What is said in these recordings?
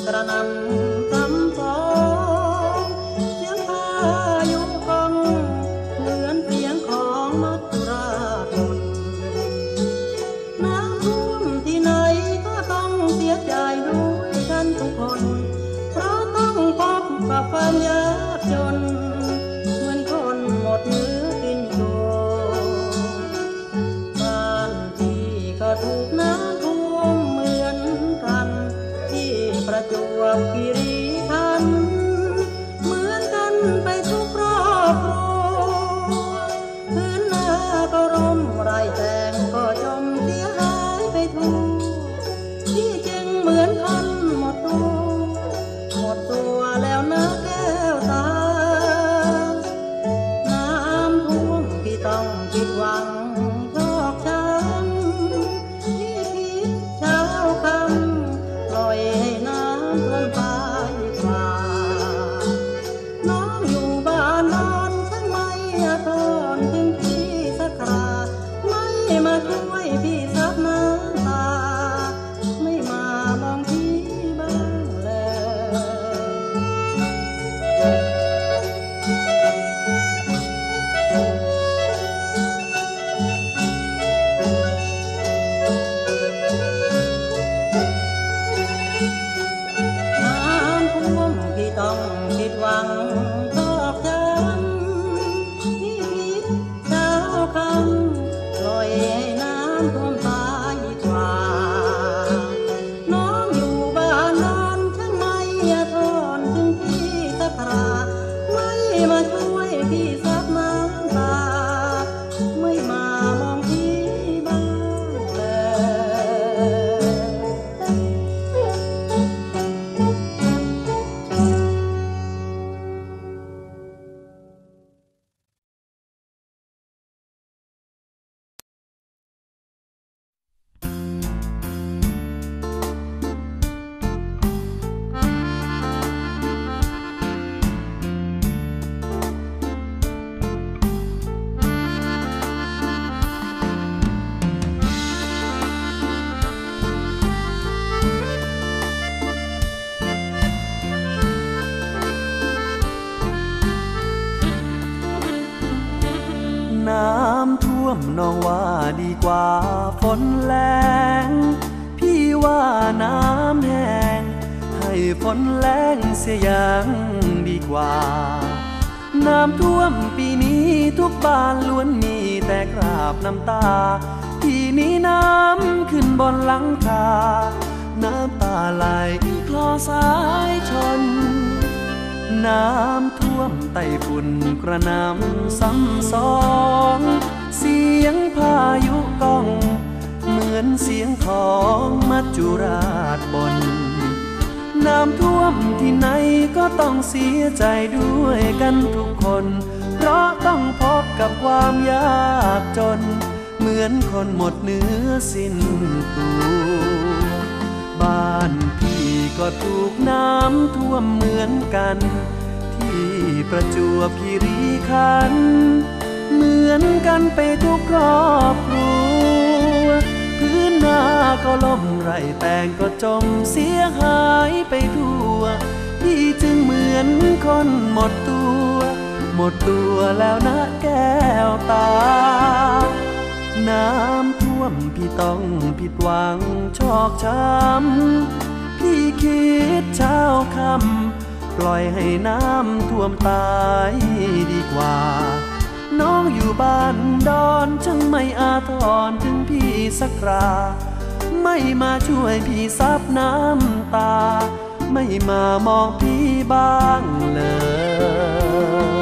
karanam น้ำท่วมน้องว่าดีกว่าฝนแรงพี่ว่าน้ำแห้งให้ฝนแรงเสียยังดีกว่า น้ำท่วมปีนี้ทุกบ้านล้วนมีแต่กราบน้ำตา ทีนี้น้ำขึ้นบนหลังคา น้ำตาไหลคลอสายชน น้ำ มไต่ฝุ่นกระนำซ้ำสอง เสียงพายุก้อง เหมือนเสียงของมัจจุราชบน น้ำท่วมที่ไหนก็ต้องเสียใจด้วยกันทุกคน เพราะต้องพบกับความยากจน เหมือนคนหมดเนื้อสิ้นตัวบ้านพี่ก็ถูกน้ำท่วมเหมือนกัน ประจวบคิริคันเหมือนกันไปทุกครอบครัว พื้นนาก็ล่มไรแปลงก็จมเสียหายไปทั่ว พี่จึงเหมือนคนหมดตัว หมดตัวแล้วนะแก้วตา น้ำท่วมพี่ต้องผิดหวังชอกช้ำพี่คิดเช้าคำ ปล่อยให้น้ำท่วมตายดีกว่า น้องอยู่บ้านดอนจังไม่อาทรถึงพี่สักรา ไม่มาช่วยพี่ซับน้ำตา ไม่มามองพี่บ้างเลย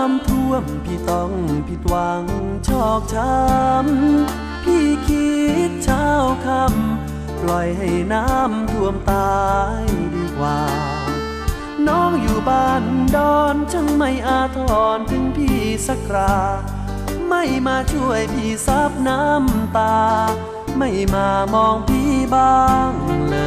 ำท่วมพี่ต้องผิดหวังชอกช้ำพี่คิดเช้าคำปล่อยให้น้ำท่วมตายดีกว่า น้องอยู่บ้านดอนจังไม่อาทรถึงพี่สักคราไม่มาช่วยพี่ซับน้ำตา ไม่มามองพี่บ้างเลย